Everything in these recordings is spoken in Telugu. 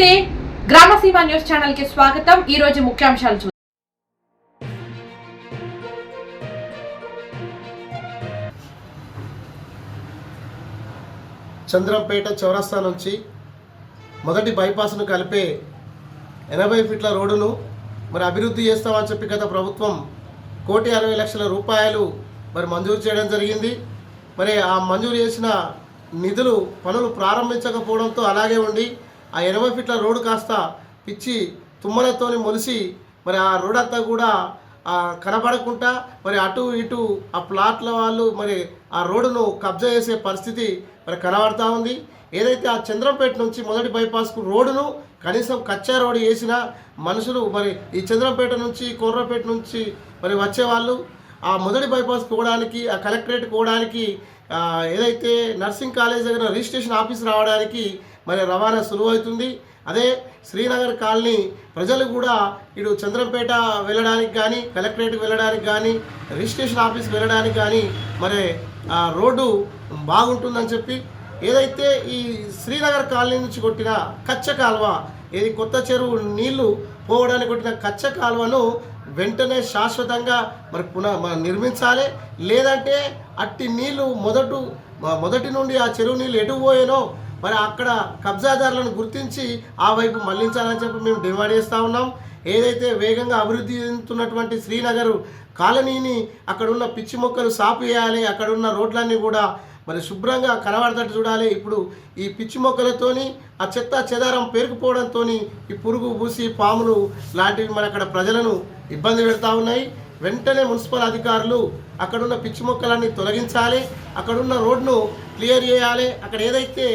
నమస్తే. గ్రామసీమ న్యూస్ ఛానల్కి స్వాగతం. ఈ రోజు ముఖ్యాంశాలు చూద్దాం. చంద్రంపేట చౌరస్తా నుంచి మొదటి బైపాస్ను కలిపే ఎనభై ఫీట్ల రోడ్డును మరి అభివృద్ధి చేస్తామని చెప్పి గత ప్రభుత్వం కోటి అరవై లక్షల రూపాయలు మరి మంజూరు చేయడం జరిగింది. మరి ఆ మంజూరు చేసిన నిధులు పనులు ప్రారంభించకపోవడంతో అలాగే ఉండి ఆ ఎనభై ఫీట్ల రోడ్డు కాస్త పిచ్చి తుమ్మలతోని మొలిసి మరి ఆ రోడ్ అంతా కూడా కనబడకుండా మరి అటు ఇటు ఆ ప్లాట్ల వాళ్ళు మరి ఆ రోడ్డును కబ్జా చేసే పరిస్థితి మరి కనబడతా ఉంది. ఏదైతే ఆ చంద్రంపేట నుంచి మొదటి బైపాస్కు రోడ్డును కనీసం కచ్చా రోడ్డు వేసిన మనుషులు మరి ఈ చంద్రంపేట నుంచి కొర్రపేట నుంచి మరి వచ్చేవాళ్ళు ఆ మొదటి బైపాస్ పోవడానికి ఆ కలెక్టరేట్ పోవడానికి ఏదైతే నర్సింగ్ కాలేజ్ దగ్గర రిజిస్ట్రేషన్ ఆఫీస్ రావడానికి మరి రవాణా సులువవుతుంది. అదే శ్రీనగర్ కాలనీ ప్రజలు కూడా ఇటు చంద్రంపేట వెళ్ళడానికి కానీ కలెక్టరేట్కి వెళ్ళడానికి కానీ రిజిస్ట్రేషన్ ఆఫీస్ వెళ్ళడానికి కానీ మరి రోడ్డు బాగుంటుందని చెప్పి ఏదైతే ఈ శ్రీనగర్ కాలనీ నుంచి కొట్టిన కచ్చ కాలువ ఏది కొత్త చెరువు నీళ్ళు పోవడానికి కొట్టిన కచ్చ కాలువను వెంటనే శాశ్వతంగా మరి పునః నిర్మించాలి. లేదంటే అట్టి నీళ్ళు మొదటు మొదటి నుండి ఆ చెరువు నీళ్ళు ఎటు పోయేనో మరి అక్కడ కబ్జాదారులను గుర్తించి ఆ వైపు మళ్ళించాలని చెప్పి మేము డిమాండ్ చేస్తూ ఉన్నాం. ఏదైతే వేగంగా అభివృద్ధి చెందుతున్నటువంటి శ్రీనగర్ కాలనీని అక్కడున్న పిచ్చి మొక్కలు సాపు చేయాలి. అక్కడున్న రోడ్లన్నీ కూడా మరి శుభ్రంగా కనబడతట్టు చూడాలి. ఇప్పుడు ఈ పిచ్చి మొక్కలతోని ఆ చెత్త చెదారం పేరుకుపోవడంతో ఈ పురుగు పూసి పాములు లాంటివి మన అక్కడ ప్రజలను ఇబ్బంది పెడతా ఉన్నాయి. వెంటనే మున్సిపల్ అధికారులు అక్కడున్న పిచ్చి మొక్కలన్నీ తొలగించాలి. అక్కడున్న రోడ్ను క్లియర్ చేయాలి. అక్కడ ఏదైతే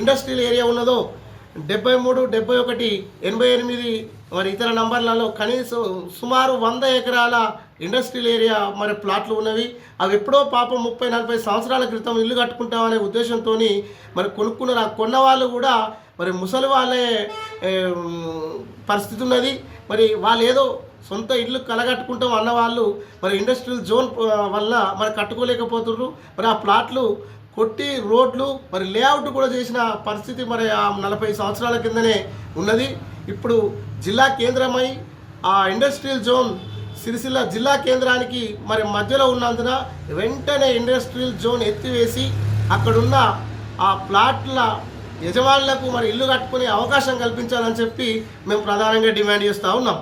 ఇండస్ట్రియల్ ఏరియా ఉన్నదో డెబ్బై మూడు డెబ్బై ఒకటి ఎనభై ఎనిమిది మరి ఇతర నంబర్లలో కనీసం సుమారు వంద ఎకరాల ఇండస్ట్రియల్ ఏరియా మరి ప్లాట్లు ఉన్నవి. అవి ఎప్పుడో పాపం ముప్పై నలభై సంవత్సరాల క్రితం ఇల్లు కట్టుకుంటామనే ఉద్దేశంతో మరి కొనుక్కున్నారు ఆ కొన్న వాళ్ళు కూడా మరి ముసలి వాళ్ళే పరిస్థితి ఉన్నది. మరి వాళ్ళు ఏదో సొంత ఇల్లు కలగట్టుకుంటాం అన్న వాళ్ళు మరి ఇండస్ట్రియల్ జోన్ వల్ల మరి కట్టుకోలేకపోతున్నారు మరి ఆ ప్లాట్లు కొట్టి రోడ్లు మరి లేఅవుట్ కూడా చేసిన పరిస్థితి మరి ఆ నలభై సంవత్సరాల కిందనే ఉన్నది. ఇప్పుడు జిల్లా కేంద్రమై ఆ ఇండస్ట్రియల్ జోన్ సిరిసిల్ల జిల్లా కేంద్రానికి మరి మధ్యలో ఉన్నందున వెంటనే ఇండస్ట్రియల్ జోన్ ఎత్తివేసి అక్కడున్న ఆ ప్లాట్ల యజమానులకు మరి ఇల్లు కట్టుకునే అవకాశం కల్పించాలని చెప్పి మేము ప్రధానంగా డిమాండ్ చేస్తూ ఉన్నాం.